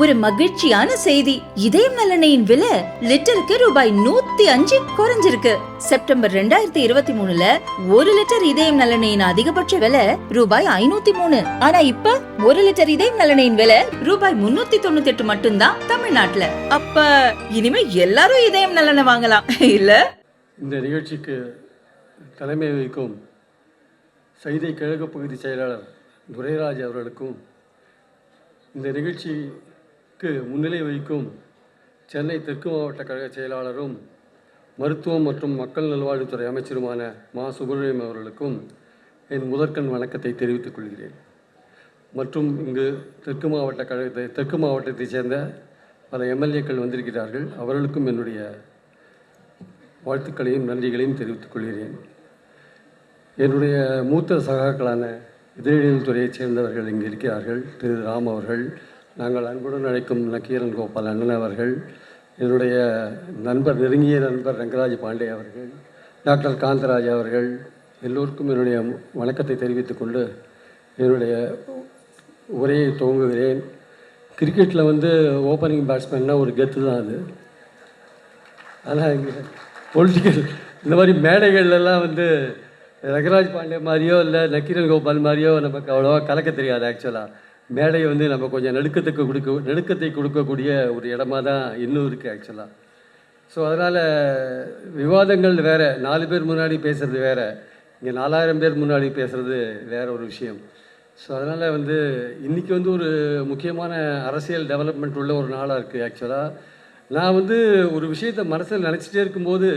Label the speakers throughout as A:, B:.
A: ஒரு மகிழ்ச்சியான செய்தி. இதயம் நலனையின் விலை லிட்டருக்கு ரூபாய் நூத்தி அஞ்சு குறைஞ்சிருக்கு. செப்டம்பர் ரெண்டாயிரத்தி இருபத்தி மூணுல ஒரு லிட்டர் இதயம் நலனையின் அதிகபட்ச விலை ரூபாய் ஐநூத்தி மூணு. ஆனா இப்ப ஒரு லிட்டர் இதயம் நலனையின் விலை ரூபாய் முன்னூத்தி தொண்ணூத்தி எட்டு மட்டும்தான் தமிழ்நாட்டுல. அப்ப இனிமே எல்லாரும் இதயம் நலனை வாங்கலாம். இல்ல?
B: இந்த நிகழ்ச்சிக்கு தலைமை வகிக்கும் சைதை கிழக்கு பகுதி செயலாளர் துரைராஜ் அவர்களுக்கும் இந்த நிகழ்ச்சி முன்னிலை வகிக்கும் சென்னை தெற்கு மாவட்ட கழக செயலாளரும் மருத்துவம் மற்றும் மக்கள் நல்வாழ்வுத்துறை அமைச்சருமான மா. சுப்பிரமணியம் அவர்களுக்கும் என் முதற்கண் வணக்கத்தை தெரிவித்துக் கொள்கிறேன். மற்றும் இங்கு தெற்கு மாவட்ட கழகத்தை தெற்கு மாவட்டத்தைச் சேர்ந்த பல எம்எல்ஏக்கள் வந்திருக்கிறார்கள். அவர்களுக்கும் என்னுடைய வாழ்த்துக்களையும் நன்றிகளையும் தெரிவித்துக் கொள்கிறேன். என்னுடைய மூத்த சகாக்களான இதழியல் துறையைச் சேர்ந்தவர்கள் இங்கு இருக்கிறார்கள். திரு. ராம் அவர்கள் நாங்கள் அன்புடன் அழைக்கும் நக்கீரன் கோபால் அண்ணன் அவர்கள் என்னுடைய நண்பர் நெருங்கிய நண்பர் ரங்கராஜ் பாண்டே அவர்கள் டாக்டர் காந்தராஜ் அவர்கள் எல்லோருக்கும் என்னுடைய வணக்கத்தை தெரிவித்துக் கொண்டு என்னுடைய உரையை துவங்குகிறேன். கிரிக்கெட்டில் வந்து ஓப்பனிங் பேட்ஸ்மேன்னா ஒரு கெத்து தான் அது. ஆனால் இங்கே பொலிட்டிக்கல் இந்த மாதிரி மேடைகள்லாம் வந்து ரங்கராஜ் பாண்டே மாதிரியோ இல்லை நக்கீரன் கோபால் மாதிரியோ நமக்கு அவ்வளோவா கலக்க தெரியாது ஆக்சுவலாக மேடை வந்து நம்ம கொஞ்சம் நடுக்கத்துக்கு கொடுக்க நடுக்கத்தை கொடுக்கக்கூடிய ஒரு இடமா தான் இன்னும் இருக்குது ஆக்சுவலாக ஸோ அதனால் விவாதங்கள் வேறு நாலு பேர் முன்னாடி பேசுகிறது வேறு இங்கே நாலாயிரம் பேர் முன்னாடி பேசுகிறது வேற ஒரு விஷயம். ஸோ அதனால் வந்து இன்றைக்கி வந்து ஒரு முக்கியமான அரசியல் டெவலப்மெண்ட் உள்ள ஒரு நாளாக இருக்குது ஆக்சுவலாக நான் வந்து ஒரு விஷயத்தை மனசில் நினச்சிட்டே இருக்கும்போது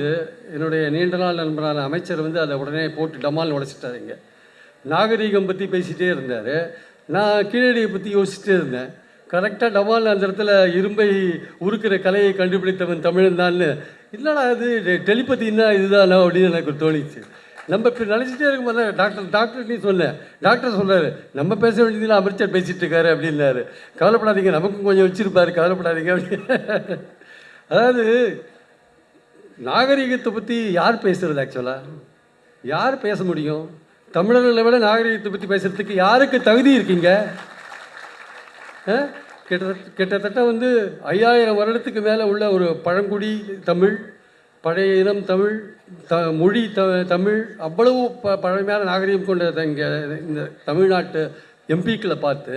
B: என்னுடைய நீண்ட நாள் நண்பரான அமைச்சர் வந்து அதை உடனே போட்டு டமால் உடைச்சிட்டாருங்க நாகரீகம் பற்றி பேசிகிட்டே இருந்தார். நான் கீழடியை பற்றி யோசிச்சுட்டே இருந்தேன். கரெக்டாக டபால் அந்த இடத்துல இரும்பை உருக்கிற கலையை கண்டுபிடித்தவன் தமிழன் தான்னு. இல்லைடா அது டெலிபதினா இதுதானா அப்படின்னு எனக்கு தோணிச்சு. நம்ம இப்போ நினச்சிட்டே இருக்கும்போது டாக்டர் டாக்டர் நீ சொன்னேன் டாக்டர் சொல்கிறாரு நம்ம பேச வேண்டியதில் அமைச்சர் பேசிகிட்டு இருக்காரு அப்படின்னாரு. கவலைப்படாதீங்க நமக்கும் கொஞ்சம் வச்சிருப்பாரு கவலைப்படாதீங்க அப்படின்னு. அதாவது நாகரிகத்தை பற்றி யார் பேசுகிறது ஆக்சுவலாக யார் பேச முடியும்? தமிழர்களை விட நாகரிகத்தை பற்றி பேசுறதுக்கு யாருக்கு தகுதி இருக்கீங்க? ஆ? கிட்டத்தட்ட கிட்டத்தட்ட வந்து ஐயாயிரம் வருடத்துக்கு மேலே உள்ள ஒரு பழங்குடி தமிழ் பழைய இனம் தமிழ் த மொழி த தமிழ் அவ்வளவு ப பழமையான நாகரிகம் கொண்ட இங்கே இந்த தமிழ்நாட்டு எம்பிக்களை பார்த்து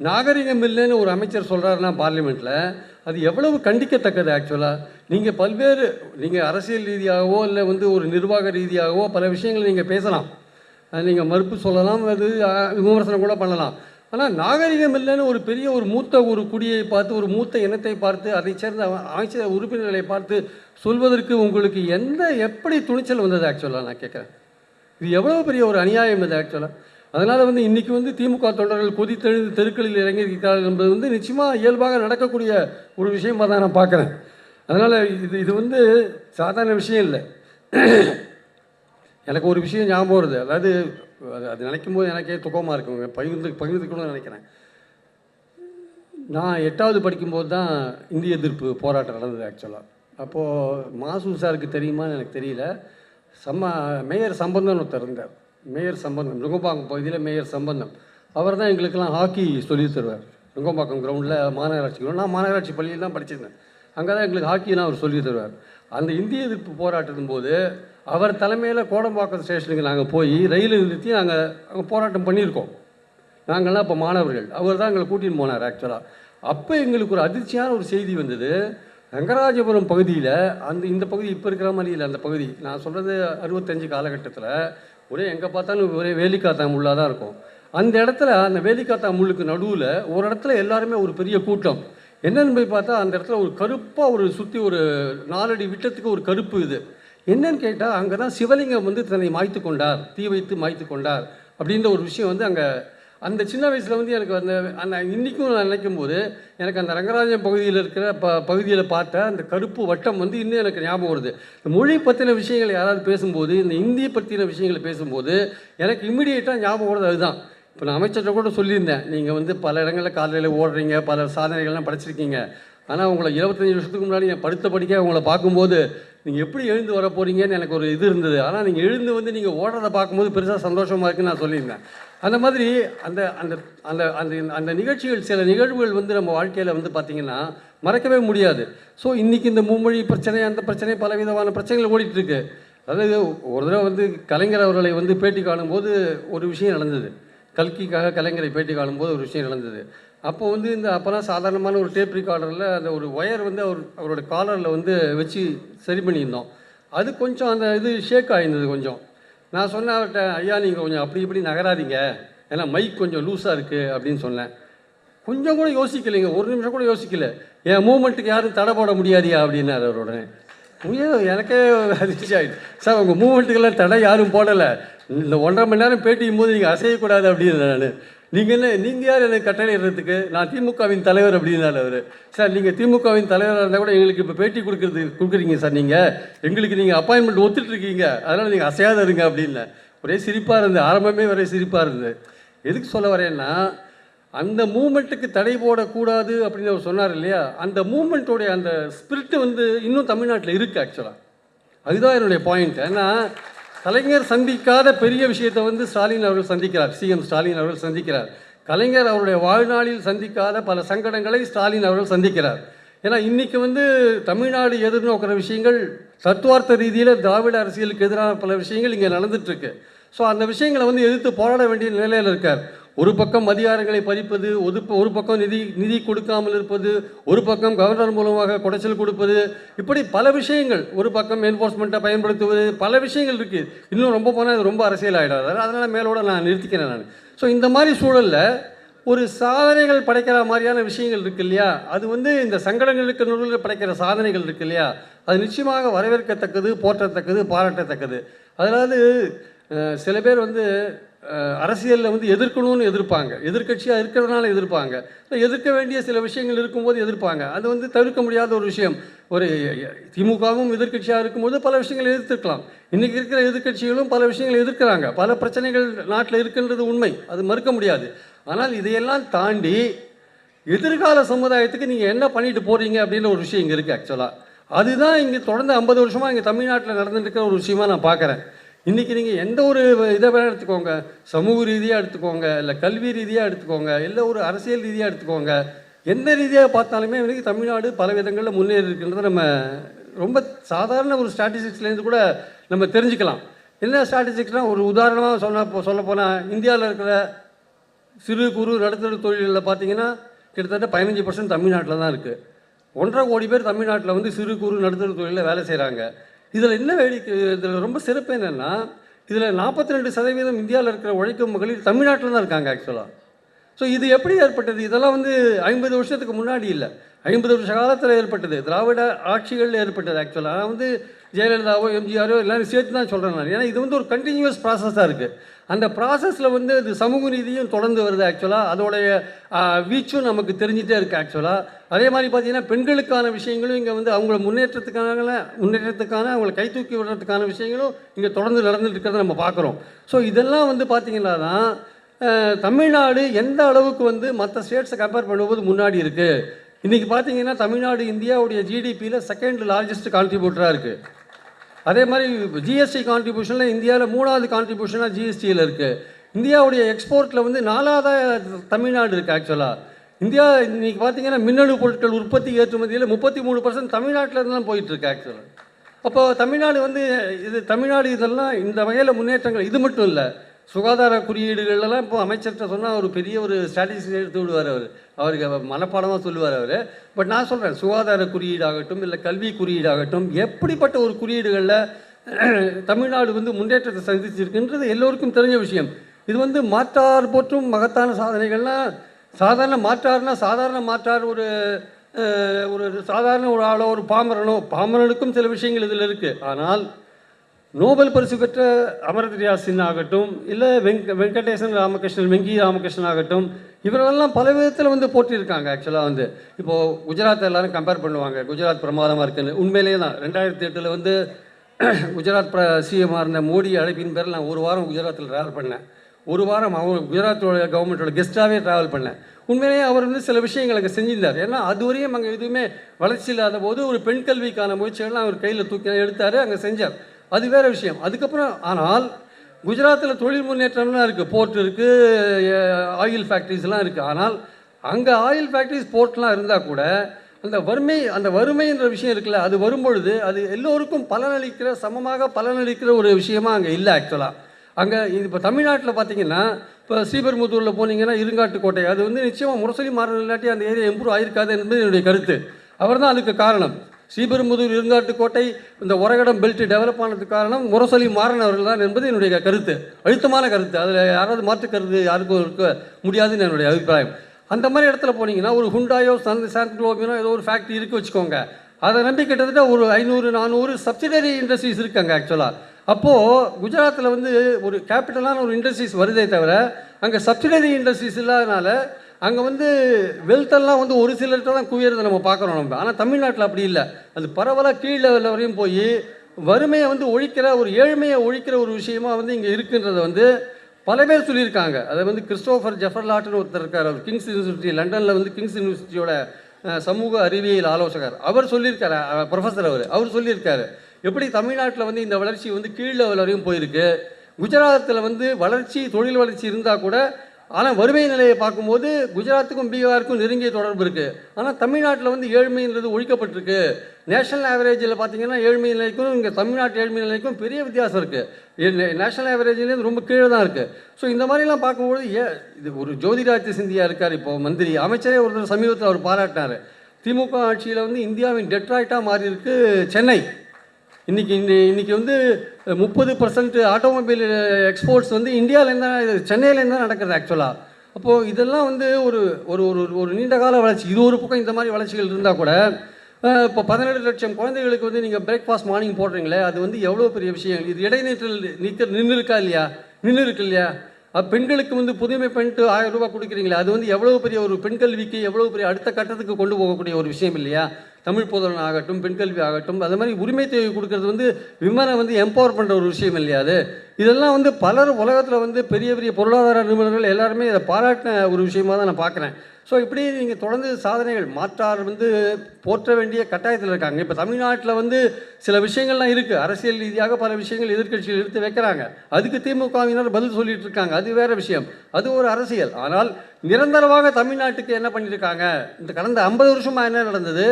B: நாகரிகம் இல்லைன்னு ஒரு அமைச்சர் சொல்கிறாருன்னா பார்லிமெண்ட்டில் அது எவ்வளவு கண்டிக்கத்தக்கது ஆக்சுவலாக நீங்கள் பல்வேறு நீங்கள் அரசியல் ரீதியாகவோ இல்லை வந்து ஒரு நிர்வாக ரீதியாகவோ பல விஷயங்களை நீங்கள் பேசலாம். அது நீங்கள் மறுப்பு சொல்லலாம் அது விமர்சனம் கூட பண்ணலாம். ஆனால் நாகரிகம் இல்லைன்னு ஒரு பெரிய ஒரு மூத்த ஒரு குடியை பார்த்து ஒரு மூத்த இனத்தை பார்த்து அதை சேர்ந்த அமைச்சர் உறுப்பினர்களை பார்த்து சொல்வதற்கு உங்களுக்கு எந்த எப்படி துணிச்சல் வந்தது ஆக்சுவலாக நான் கேட்குறேன். இது எவ்வளோ பெரிய ஒரு அநியாயம் இது ஆக்சுவலாக அதனால் வந்து இன்றைக்கி வந்து திமுக தொண்டர்கள் கொதித்தெழுந்து தெருக்களில் இறங்கி இருக்கிறார்கள் என்பது வந்து நிச்சயமாக இயல்பாக நடக்கக்கூடிய ஒரு விஷயமா தான் நான் பார்க்குறேன். அதனால் இது இது வந்து சாதாரண விஷயம் இல்லை. எனக்கு ஒரு விஷயம் ஞாபகம் வருது. அதாவது அது அது நினைக்கும் போது எனக்கே துக்கமாக இருக்குங்க பகிர்ந்து பகிர்ந்துக்கணும்னு நினைக்கிறேன். நான் எட்டாவது படிக்கும்போது தான் இந்திய எதிர்ப்பு போராட்டம் நடந்தது ஆக்சுவலாக அப்போது மாசு சாருக்கு தெரியுமான்னு எனக்கு தெரியல. சம்ம மேயர் சம்பந்தம் ஒருத்தர் இருந்தார். மேயர் சம்பந்தம் நுங்கம்பாக்கம் பகுதியில் மேயர் சம்பந்தம். அவர் தான் எங்களுக்கெல்லாம் ஹாக்கி சொல்லித் தருவார். நுங்கம்பாக்கம் கிரவுண்டில் மாநகராட்சி ground. நான் மாநகராட்சி பள்ளியில் தான் படிச்சிருந்தேன். அங்கே தான் எங்களுக்கு ஹாக்கிலாம் அவர் சொல்லி தருவார். அந்த இந்திய எதிர்ப்பு போராட்டத்தின் போது அவர் தலைமையில் கோடம்பாக்கம் ஸ்டேஷனுக்கு நாங்கள் போய் ரயில் நிறுத்தி நாங்கள் அங்கே போராட்டம் பண்ணியிருக்கோம். நாங்கள்லாம் இப்போ மாணவர்கள். அவர் தான் எங்களை கூட்டின்னு போனார் ஆக்சுவலாக அப்போ எங்களுக்கு ஒரு அதிர்ச்சியான ஒரு செய்தி வந்தது. ரங்கராஜபுரம் பகுதியில் அந்த இந்த பகுதி இப்போ இருக்கிற மாதிரி இல்லை அந்த பகுதி. நான் சொல்கிறது அறுபத்தஞ்சு காலகட்டத்தில். ஒரே எங்கே பார்த்தாலும் ஒரே வேலிக்காத்தா முள்ளாக தான் இருக்கும். அந்த இடத்துல அந்த வேலிக்காத்தா முள்ளுக்கு நடுவில் ஒரு இடத்துல எல்லாருமே ஒரு பெரிய கூட்டம். என்னென்னு போய் பார்த்தா அந்த இடத்துல ஒரு கருப்பாக ஒரு சுற்றி ஒரு நாலடி விட்டத்துக்கு ஒரு கருப்பு இது. என்னன்னு கேட்டால் அங்கே தான் சிவலிங்கம் வந்து தன்னை மாய்த்து கொண்டார் தீ வைத்து மாய்த்து கொண்டார் அப்படின்ற ஒரு விஷயம் வந்து அங்கே அந்த சின்ன வயசில் வந்து எனக்கு அந்த அந்த இன்றைக்கும் நான் நினைக்கும் போது எனக்கு அந்த ரங்கராஜன் பகுதியில் இருக்கிற ப பகுதியில் பார்த்த அந்த கருப்பு வட்டம் வந்து இன்னும் எனக்கு ஞாபகம் வருது. இந்த மொழி பற்றின விஷயங்கள் யாராவது பேசும்போது இந்த இந்திய பற்றின விஷயங்களை பேசும்போது எனக்கு இம்மிடியேட்டாக ஞாபகம் வருது அதுதான். இப்போ நான் அமைச்சர்கிட்ட கூட சொல்லியிருந்தேன் நீங்கள் வந்து பல இடங்களில் காலையில் ஓடுறீங்க பல சாதனைகள்லாம் படைச்சிருக்கீங்க. ஆனால் உங்களை இருபத்தஞ்சி வருஷத்துக்கு முன்னாடி நான் படுத்த படிக்க உங்களை பார்க்கும்போது நீங்கள் எப்படி எழுந்து வர போகிறீங்கன்னு எனக்கு ஒரு இது இருந்தது. ஆனால் நீங்கள் எழுந்து வந்து நீங்கள் ஓடுறதை பார்க்கும்போது பெருசாக சந்தோஷமாக இருக்குன்னு நான் சொல்லியிருந்தேன். அந்த மாதிரி அந்த அந்த அந்த அந்த அந்த நிகழ்ச்சிகள் சில நிகழ்வுகள் வந்து நம்ம வாழ்க்கையில் வந்து பார்த்திங்கன்னா மறக்கவே முடியாது. ஸோ இன்றைக்கி இந்த மும்மொழி பிரச்சனை அந்த பிரச்சனை பலவிதமான பிரச்சனைகள் ஓடிட்டுருக்கு. அதாவது ஒரு தடவை வந்து கலைஞர் அவர்களை வந்து பேட்டி காணும்போது ஒரு விஷயம் நடந்தது. கல்கிக்காக கலைஞரை பேட்டி காணும்போது ஒரு விஷயம் நடந்தது. அப்போ வந்து இந்த அப்போலாம் சாதாரணமான ஒரு டேப் ரிகார்டரில் அந்த ஒரு ஒயர் வந்து அவர் அவரோட காலரில் வந்து வச்சு சரி பண்ணியிருந்தோம். அது கொஞ்சம் அந்த இது ஷேக் ஆயிருந்தது கொஞ்சம். நான் சொன்னேன் அவர்கிட்ட ஐயா நீங்கள் கொஞ்சம் அப்படி இப்படி நகராதீங்க. ஏன்னா மைக் கொஞ்சம் லூஸாக இருக்குது அப்படின்னு சொன்னேன். கொஞ்சம் கூட யோசிக்கலைங்க. ஒரு நிமிஷம் கூட யோசிக்கல. என் மூமெண்ட்டுக்கு யாரும் தடை போட முடியாதியா? அப்படின்னாரு அவரோட உடனே. எனக்கே அதிர்ச்சி ஆகிடுச்சு சார் உங்கள் மூமெண்ட்டுக்கெல்லாம் தடை யாரும் போடலை. இந்த ஒன்றரை மணி நேரம் பேட்டியும் போது நீங்கள் அசையக்கூடாது அப்படின்னு நான். நீங்கள் என்ன நீங்கள் யார் எனக்கு கட்டளையிடுறதுக்கு? நான் திமுகவின் தலைவர் அப்படின்னாரு அவர். சார் நீங்கள் திமுகவின் தலைவராக இருந்தால் கூட எங்களுக்கு இப்போ பேட்டி கொடுக்குறது கொடுக்குறீங்க சார் நீங்கள் எங்களுக்கு நீங்கள் அப்பாயின்மெண்ட் ஒத்துட்டு இருக்கீங்க. அதனால் நீங்கள் அசையாத இருங்க அப்படின்னு. ஒரே சிரிப்பாக இருந்தது. ஆரம்பமே ஒரே சிரிப்பாக இருந்தது. எதுக்கு சொல்ல வரேன்னா அந்த மூமெண்ட்டுக்கு தடை போடக்கூடாது அப்படின்னு அவர் சொன்னார் இல்லையா? அந்த மூமெண்ட்டோடைய அந்த ஸ்பிரிட்டு வந்து இன்னும் தமிழ்நாட்டில் இருக்குது ஆக்சுவலாக அதுதான் என்னுடைய பாயிண்ட் ஏன்னா கலைஞர் சந்திக்காத பெரிய விஷயத்தை வந்து ஸ்டாலின் அவர்கள் சந்திக்கிறார். சிஎம் ஸ்டாலின் அவர்கள் சந்திக்கிறார். கலைஞர் அவருடைய வாழ்நாளில் சந்திக்காத பல சங்கடங்களை ஸ்டாலின் அவர்கள் சந்திக்கிறார். ஏன்னா இன்றைக்கி வந்து தமிழ்நாடு எதிர்நோக்கிற விஷயங்கள் தத்துவார்த்த ரீதியில் திராவிட அரசியலுக்கு எதிரான பல விஷயங்கள் இங்கே நடந்துகிட்ருக்கு ஸோ அந்த விஷயங்களை வந்து எதிர்த்து போராட வேண்டிய நிலையில் இருக்கார். ஒரு பக்கம் அதிகாரங்களை பறிப்பது ஒரு ஒரு பக்கம் நிதி நிதி கொடுக்காமல் இருப்பது ஒரு பக்கம் கவர்னர் மூலமாக குடைச்சல் கொடுப்பது இப்படி பல விஷயங்கள். ஒரு பக்கம் என்ஃபோர்ஸ்மெண்ட்டை பயன்படுத்துவது பல விஷயங்கள் இருக்குது இன்னும் ரொம்ப போனால் இது ரொம்ப அரசியல் ஆகிடாது அதனால் மேலோட நான் நிறுத்திக்கிறேன் நான். ஸோ இந்த மாதிரி சூழலில் ஒரு சாதனைகள் படைக்கிற மாதிரியான விஷயங்கள் இருக்கு இல்லையா? அது வந்து இந்த சங்கடங்களுக்கு நடுவில் படைக்கிற சாதனைகள் இருக்கு இல்லையா? அது நிச்சயமாக வரவேற்கத்தக்கது போற்றத்தக்கது பாராட்டத்தக்கது. அதாவது சில பேர் வந்து அரசியலில் வந்து எதிர்க்கணும்னு எதிர்ப்பாங்க. எதிர்க்கட்சியாக இருக்கிறதுனால எதிர்ப்பாங்க. எதிர்க்க வேண்டிய சில விஷயங்கள் இருக்கும்போது எதிர்ப்பாங்க. அது வந்து தவிர்க்க முடியாத ஒரு விஷயம். ஒரு திமுகவும் எதிர்க்கட்சியாக இருக்கும்போது பல விஷயங்களை எதிர்த்துக்கலாம் இன்றைக்கி இருக்கிற எதிர்க்கட்சிகளும் பல விஷயங்களை எதிர்க்கிறாங்க. பல பிரச்சனைகள் நாட்டில் இருக்குன்றது உண்மை. அது மறுக்க முடியாது. ஆனால் இதையெல்லாம் தாண்டி எதிர்கால சமுதாயத்துக்கு நீங்கள் என்ன பண்ணிட்டு போகிறீங்க அப்படின்ற ஒரு விஷயம் இங்கே இருக்குது ஆக்சுவலாக அதுதான் இங்கே தொடர்ந்து ஐம்பது வருஷமாக இங்கே தமிழ்நாட்டில் நடந்துட்டு இருக்கிற ஒரு விஷயமா நான் பார்க்குறேன் இன்றைக்கி நீங்கள் எந்த ஒரு இதை வேணால் எடுத்துக்கோங்க. சமூக ரீதியாக எடுத்துக்கோங்க இல்லை கல்வி ரீதியாக எடுத்துக்கோங்க இல்லை ஒரு அரசியல் ரீதியாக எடுத்துக்கோங்க. எந்த ரீதியாக பார்த்தாலுமே இன்றைக்கி தமிழ்நாடு பல விதங்களில் முன்னேறி இருக்கின்றதை நம்ம ரொம்ப சாதாரண ஒரு ஸ்டாட்டிஸ்டிக்ஸ்லேருந்து கூட நம்ம தெரிஞ்சுக்கலாம். என்ன ஸ்டாட்டிஸ்டிக்ஸ்னால் ஒரு உதாரணமாக சொன்ன சொல்ல போனால் இந்தியாவில் இருக்கிற சிறு குறு நடுத்தர தொழில்களில் பார்த்தீங்கன்னா கிட்டத்தட்ட பதினஞ்சு பர்சன்ட் தமிழ்நாட்டில் தான் இருக்குது ஒன்றரை கோடி பேர் தமிழ்நாட்டில் வந்து சிறு குறு நடுத்தர தொழிலில் வேலை செய்கிறாங்க இதில் என்ன வேடிக்கை இதில் ரொம்ப சிறப்பு என்னென்னா இதில் நாற்பத்தி ரெண்டு சதவீதம் இந்தியாவில் இருக்கிற உழைக்கும் மகளிர் தமிழ்நாட்டில் தான் இருக்காங்க ஆக்சுவலாக ஸோ இது எப்படி ஏற்பட்டது? இதெல்லாம் வந்து ஐம்பது வருஷத்துக்கு முன்னாடி இல்லை. ஐம்பது வருஷ காலத்தில் ஏற்பட்டது. திராவிட ஆட்சிகளில் ஏற்பட்டது ஆக்சுவலாக நான் வந்து ஜெயலலிதாவோ எம்ஜிஆரோ எல்லாரும் சேர்த்து தான் சொல்கிறேன் நான். ஏன்னா இது வந்து ஒரு கண்டினியூஸ் ப்ராசஸாக இருக்குது அந்த ப்ராசஸில் வந்து இது சமூக நீதியும் தொடர்ந்து வருது ஆக்சுவலாக அதோடைய வீச்சும் நமக்கு தெரிஞ்சிட்டே இருக்குது ஆக்சுவலாக அதே மாதிரி பார்த்தீங்கன்னா பெண்களுக்கான விஷயங்களும் இங்கே வந்து அவங்கள முன்னேற்றத்துக்கான முன்னேற்றத்துக்கான அவங்களை கை தூக்கி விடுறதுக்கான விஷயங்களும் இங்கே தொடர்ந்து நடந்துட்டு இருக்கிறத நம்ம பார்க்குறோம் ஸோ இதெல்லாம் வந்து பார்த்தீங்கன்னா தான் தமிழ்நாடு எந்த அளவுக்கு வந்து மற்ற ஸ்டேட்ஸை கம்பேர் பண்ணும்போது முன்னாடி இருக்குது இன்றைக்கி பார்த்தீங்கன்னா தமிழ்நாடு இந்தியாவுடைய ஜிடிபியில் செகண்ட் லார்ஜஸ்ட் கான்ட்ரிபியூட்டராக இருக்குது அதே மாதிரி ஜிஎஸ்டி கான்ட்ரிபியூஷனில் இந்தியாவில் மூணாவது கான்ட்ரிபியூஷனாக ஜிஎஸ்டியில் இருக்குது இந்தியாவுடைய எக்ஸ்போர்ட்டில் வந்து நாலாவதாக தமிழ்நாடு இருக்குது ஆக்சுவலாக இந்தியா இன்றைக்கி பார்த்தீங்கன்னா மின்னணு பொருட்கள் உற்பத்தி ஏற்றுமதியில் முப்பத்தி மூணு பர்சன்ட் தமிழ்நாட்டில் இருந்து தான் போயிட்டுருக்கு ஆக்சுவலாக அப்போது தமிழ்நாடு வந்து இது தமிழ்நாடு இதெல்லாம் இந்த வகையில் முன்னேற்றங்கள் இது மட்டும் இல்லை. சுகாதார குறியீடுகள்லாம் இப்போ அமைச்சர்கிட்ட சொன்னால் ஒரு பெரிய ஒரு ஸ்ட்ராட்டஜி எடுத்து விடுவார் அவர். அவருக்கு மனப்பாடமாக சொல்லுவார் அவர். பட் நான் சொல்கிறேன் சுகாதார குறியீடாகட்டும் இல்லை கல்வி குறியீடாகட்டும் எப்படிப்பட்ட ஒரு குறியீடுகளில் தமிழ்நாடு வந்து முன்னேற்றத்தை சந்திச்சிருக்குன்றது எல்லோருக்கும் தெரிஞ்ச விஷயம். இது வந்து மாற்றார் போற்றும் மகத்தான சாதனைகள்லாம் சாதாரண மாற்றார்னா சாதாரண மாற்றார் ஒரு ஒரு சாதாரண ஒரு ஆளோ ஒரு பாமரனோ பாமரனுக்கும் சில விஷயங்கள் இதில் இருக்குது ஆனால் நோபல் பரிசு பெற்ற அமரத்ரியா யாசின் ஆகட்டும் இல்லை வெங்க வெங்கடேசன் ராமகிருஷ்ணன் வெங்கி ராமகிருஷ்ணன் ஆகட்டும் இவரெல்லாம் பல விதத்தில் வந்து போட்டியிருக்காங்க ஆக்சுவலாக வந்து. இப்போது குஜராத் எல்லாரும் கம்பேர் பண்ணுவாங்க. குஜராத் பிரமாதமாக இருக்குன்னு. உண்மையிலேயே தான். ரெண்டாயிரத்தி எட்டில் வந்து குஜராத் பிர சிஎம்மாக இருந்த மோடி அழைப்பின் பேரில் நான் ஒரு வாரம் குஜராத்தில் ட்ராவல் பண்ணேன். ஒரு வாரம் அவங்க குஜராத்தோட கவர்மெண்ட்டோட கெஸ்ட்டாகவே ட்ராவல் பண்ணேன். உண்மையிலேயே அவர் வந்து சில விஷயங்கள் அங்கே செஞ்சிருந்தார். ஏன்னா அதுவரையும் அங்கே எதுவுமே வளர்ச்சி இல்லாத போது ஒரு பெண் கல்விக்கான முயற்சிகள்லாம் அவர் கையில் தூக்கி எடுத்தார் அங்கே செஞ்சார். அது வேற விஷயம். அதுக்கப்புறம் ஆனால் குஜராத்தில் தொழில் முன்னேற்றம்லாம் இருக்குது போர்ட் இருக்குது ஆயில் ஃபேக்ட்ரிஸ்லாம் இருக்குது ஆனால் அங்கே ஆயில் ஃபேக்ட்ரிஸ் போர்ட்லாம் இருந்தால் கூட அந்த வறுமை அந்த வறுமைன்ற விஷயம் இருக்குல்ல அது வரும்பொழுது அது எல்லோருக்கும் பலனளிக்கிற சமமாக பலனளிக்கிற ஒரு விஷயமா அங்கே இல்லை ஆக்சுவலாக அங்கே இது இப்போ தமிழ்நாட்டில் பார்த்தீங்கன்னா இப்போ ஸ்ரீபெரும்புத்தூரில் போனீங்கன்னா இருங்காட்டுக்கோட்டை அது வந்து நிச்சயமாக முரசொலி மாறன் இல்லாட்டி அந்த ஏரியா இம்ப்ரூவ் ஆயிருக்காது என்பது என்னுடைய கருத்து. அவர் தான் அதுக்கு காரணம். ஸ்ரீபெரும்புதூர் இருங்காட்டுக்கோட்டை இந்த உரகடம் பெல்ட் டெவலப் ஆனதுக்கு காரணம் முரசொலி மாறன் அவர்கள் தான் என்பது என்னுடைய கருத்து. அழுத்தமான கருத்து. அதில் யாராவது மாற்று கருத்து யாருக்கும் இருக்க முடியாதுன்னு என்னுடைய அபிப்பிராயம். அந்த மாதிரி இடத்துல போனீங்கன்னா ஒரு ஹுண்டாயோ சந்த் சாந்த்குளோபியனோ ஏதோ ஒரு ஃபேக்ட்ரி இருக்கு வச்சுக்கோங்க. அதை நம்பி கிட்டத்தட்ட ஒரு ஐநூறு நானூறு சப்சிடரி இண்டஸ்ட்ரீஸ் இருக்காங்க ஆக்சுவலாக அப்போது குஜராத்தில் வந்து ஒரு கேபிட்டலான ஒரு இண்டஸ்ட்ரீஸ் வருதே தவிர அங்கே சப்சிடரி இண்டஸ்ட்ரீஸ் இல்லாதனால அங்கே வந்து வெல்த்தெல்லாம் வந்து ஒரு சிலர்கிட்ட தான் குவியறதை நம்ம பார்க்குறோம் நம்ம. ஆனால் தமிழ்நாட்டில் அப்படி இல்லை. அது பரவலாக கீழ் லெவலில் வரையும் போய் வறுமையை வந்து ஒழிக்கிற ஒரு ஏழ்மையை ஒழிக்கிற ஒரு விஷயமா வந்து இங்கே இருக்குன்றதை வந்து பல பேர் சொல்லியிருக்காங்க. அதை வந்து கிறிஸ்டோஃபர் ஜெஃபர்லாட்னு ஒருத்தர் இருக்கார். அவர் கிங்ஸ் யூனிவர்சிட்டி லண்டனில் வந்து கிங்ஸ் யூனிவர்சிட்டியோட சமூக அறிவியல் ஆலோசகர். அவர் சொல்லியிருக்காரு ப்ரொஃபஸர் அவர். அவர் சொல்லியிருக்காரு எப்படி தமிழ்நாட்டில் வந்து இந்த வளர்ச்சி வந்து கீழ் லெவல் வரையும் போயிருக்கு? குஜராத்தில் வந்து வளர்ச்சி தொழில் வளர்ச்சி இருந்தால் கூட ஆனால் வறுமை நிலையை பார்க்கும்போது குஜராத்துக்கும் பீகாருக்கும் நெருங்கிய தொடர்பு இருக்குது ஆனால் தமிழ்நாட்டில் வந்து ஏழ்மைன்றது ஒழிக்கப்பட்டிருக்கு. நேஷனல் ஆவரேஜில் பார்த்தீங்கன்னா ஏழ்மை நிலைக்கும் இங்கே தமிழ்நாட்டு ஏழ்மை நிலைக்கும் பெரிய வித்தியாசம் இருக்குது நேஷனல் ஆவரேஜ்லேருந்து ரொம்ப கீழே தான் இருக்குது ஸோ இந்த மாதிரிலாம் பார்க்கும்போது ஏ இது ஒரு ஜோதிராஜ்ய சிந்தியா இருக்கார் இப்போ மந்திரி. அமைச்சரே ஒருத்தர் சமீபத்தில் அவர் பாராட்டினார். திமுக ஆட்சியில் வந்து இந்தியாவின் டெட்ராய்ட்டாக மாறி இருக்கு சென்னை. இன்றைக்கி இந்த இன்னைக்கு வந்து முப்பது பர்சன்ட் ஆட்டோமொபைல் எக்ஸ்போர்ட்ஸ் வந்து இந்தியாவிலேருந்து தான் இது சென்னையிலேருந்து தான் நடக்குது ஆக்சுவலாக அப்போது இதெல்லாம் வந்து ஒரு ஒரு ஒரு ஒரு நீண்ட கால வளர்ச்சி. இது ஒரு பக்கம் இந்த மாதிரி வளர்ச்சிகள் இருந்தால் கூட இப்போ பதினேழு லட்சம் குழந்தைகளுக்கு வந்து நீங்கள் பிரேக்ஃபாஸ்ட் மார்னிங் போடுறீங்களே அது வந்து எவ்வளோ பெரிய விஷயம் இது இடைநீற்றல் நிற்க நின்று இருக்கா இல்லையா? நின்று இருக்கு இல்லையா பெண்களுக்கு வந்து புதுமை பெண்ட்டு ஆயிரம் ரூபாய் கொடுக்குறீங்களே அது வந்து எவ்வளோ பெரிய ஒரு பெண் கல்விக்கு எவ்வளோ பெரிய அடுத்த கட்டத்துக்கு கொண்டு போகக்கூடிய ஒரு விஷயம் இல்லையா? தமிழ் புதலன் ஆகட்டும் பெண் கல்வி ஆகட்டும் அது மாதிரி உரிமை தேவை கொடுக்கறது வந்து விமனை வந்து எம்பவர் பண்ணுற ஒரு விஷயம் இல்லையா அது? இதெல்லாம் வந்து பலர் உலகத்தில் வந்து பெரிய பெரிய பொருளாதார நிபுணர்கள் எல்லாருமே இதை பாராட்டின ஒரு விஷயமா தான் நான் பார்க்குறேன். ஸோ இப்படி நீங்கள் தொடர்ந்து சாதனைகள் மாற்றார் வந்து போற்ற வேண்டிய கட்டாயத்தில் இருக்காங்க. இப்போ தமிழ்நாட்டில் வந்து சில விஷயங்கள்லாம் இருக்குது அரசியல் ரீதியாக பல விஷயங்கள் எதிர்க்கட்சிகள் எடுத்து வைக்கிறாங்க. அதுக்கு திமுகவினர் பதில் சொல்லிட்டு இருக்காங்க. அது வேறு விஷயம். அது ஒரு அரசியல். ஆனால் நிரந்தரமாக தமிழ்நாட்டுக்கு என்ன பண்ணியிருக்காங்க இந்த கடந்த ஐம்பது வருஷமாக என்ன நடந்தது?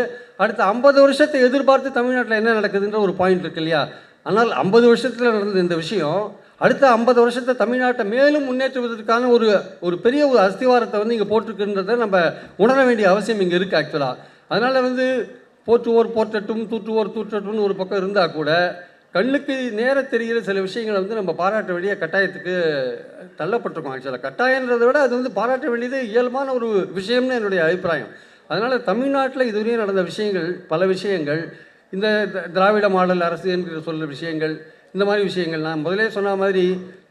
B: அடுத்த ஐம்பது வருஷத்தை எதிர்பார்த்து தமிழ்நாட்டில் என்ன நடக்குதுன்ற ஒரு பாயிண்ட் இருக்கு இல்லையா? ஆனால் ஐம்பது வருஷத்தில் நடந்த இந்த விஷயம் அடுத்த ஐம்பது வருஷத்தை தமிழ்நாட்டை மேலும் முன்னேற்றுவதற்கான ஒரு ஒரு பெரிய ஒரு அஸ்திவாரத்தை வந்து இங்கே போட்டிருக்குன்றதை நம்ம உணர வேண்டிய அவசியம் இங்கே இருக்குது ஆக்சுவலாக அதனால் வந்து போற்றுவோர் போற்றட்டும் தூற்றுவோர் தூற்றட்டும்னு ஒரு பக்கம் இருந்தால் கூட கண்ணுக்கு நேர தெரிகிற சில விஷயங்களை வந்து நம்ம பாராட்ட வேண்டிய கட்டாயத்துக்கு தள்ளப்பட்டிருக்கோம் ஆக்சுவலாக கட்டாயன்றதை விட அது வந்து பாராட்ட வேண்டியது இயல்பான ஒரு விஷயம்னு என்னுடைய அபிப்பிராயம். அதனால் தமிழ்நாட்டில் இதுவரையும் நடந்த விஷயங்கள் பல விஷயங்கள் இந்த த- திராவிட மாடல் அரசு என்கிற சொல்ல விஷயங்கள் இந்த மாதிரி விஷயங்கள் நான் முதலே சொன்ன மாதிரி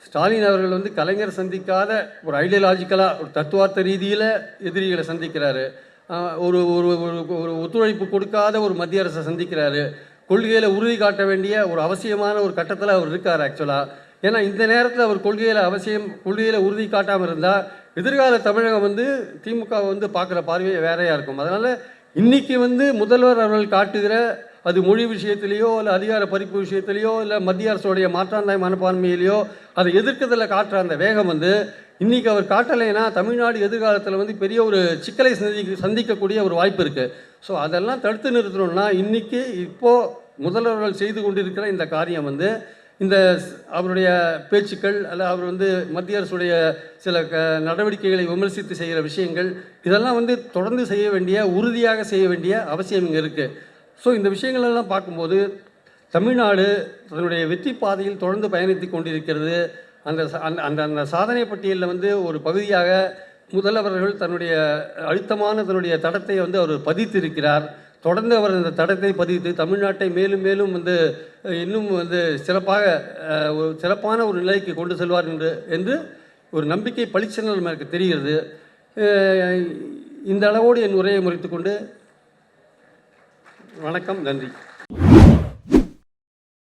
B: ஸ்டாலின் அவர்கள் வந்து கலைஞர் சந்திக்காத ஒரு ஐடியாலஜிக்கலாக ஒரு தத்துவார்த்த ரீதியில் எதிரிகளை சந்திக்கிறாரு. ஒரு ஒரு ஒரு ஒரு ஒத்துழைப்பு கொடுக்காத ஒரு மத்திய அரசை சந்திக்கிறாரு. கொள்கையில் உறுதி காட்ட வேண்டிய ஒரு அவசியமான ஒரு கட்டத்தில் அவர் இருக்கார் ஆக்சுவலாக ஏன்னா இந்த நேரத்தில் அவர் கொள்கையில் அவசியம் கொள்கையில் உறுதி காட்டாமல் இருந்தால் எதிர்கால தமிழகம் வந்து திமுக வந்து பார்க்குற பார்வையே வேறையாக இருக்கும். அதனால் இன்றைக்கி வந்து முதல்வர் அவர்கள் காட்டுகிற அது மொழி விஷயத்திலேயோ இல்லை அதிகார பறிப்பு விஷயத்திலேயோ இல்லை மத்திய அரசுடைய மாற்றாந்தாய் மனப்பான்மையிலையோ அதை எதிர்க்கிறதுல காட்டுற அந்த வேகம் வந்து இன்றைக்கி அவர் காட்டலைன்னா தமிழ்நாடு எதிர்காலத்தில் வந்து பெரிய ஒரு சிக்கலை சந்தி சந்திக்கக்கூடிய ஒரு வாய்ப்பு இருக்குது ஸோ அதெல்லாம் தடுத்து நிறுத்தணும்னா இன்றைக்கி இப்போ முதல்வர்கள் செய்து கொண்டிருக்கிற இந்த காரியம் வந்து இந்த அவருடைய பேச்சுக்கள் அல்ல அவர் வந்து மத்திய அரசுடைய சில க நடவடிக்கைகளை விமர்சித்து செய்கிற விஷயங்கள் இதெல்லாம் வந்து தொடர்ந்து செய்ய வேண்டிய உறுதியாக செய்ய வேண்டிய அவசியம் இங்கே இருக்குது ஸோ இந்த விஷயங்களெல்லாம் பார்க்கும்போது தமிழ்நாடு தன்னுடைய வெற்றி பாதையில் தொடர்ந்து பயணித்து கொண்டிருக்கிறது. அந்த அந்த அந்த அந்த சாதனை பட்டியலில் வந்து ஒரு பகுதியாக முதல்வர்கள் தன்னுடைய அழுத்தமான தன்னுடைய தடத்தை வந்து அவர் பதித்திருக்கிறார். தொடர்ந்து அவர் அந்த தடத்தை பதித்து தமிழ்நாட்டை மேலும் மேலும் வந்து இன்னும் வந்து சிறப்பாக ஒரு சிறப்பான ஒரு நிலைக்கு கொண்டு செல்வார் என்று என்று ஒரு நம்பிக்கை பளிச்சென்று நமக்கு தெரிகிறது. இந்த அளவோடு என் உரையை முறித்துக்கொண்டு வணக்கம் நன்றி.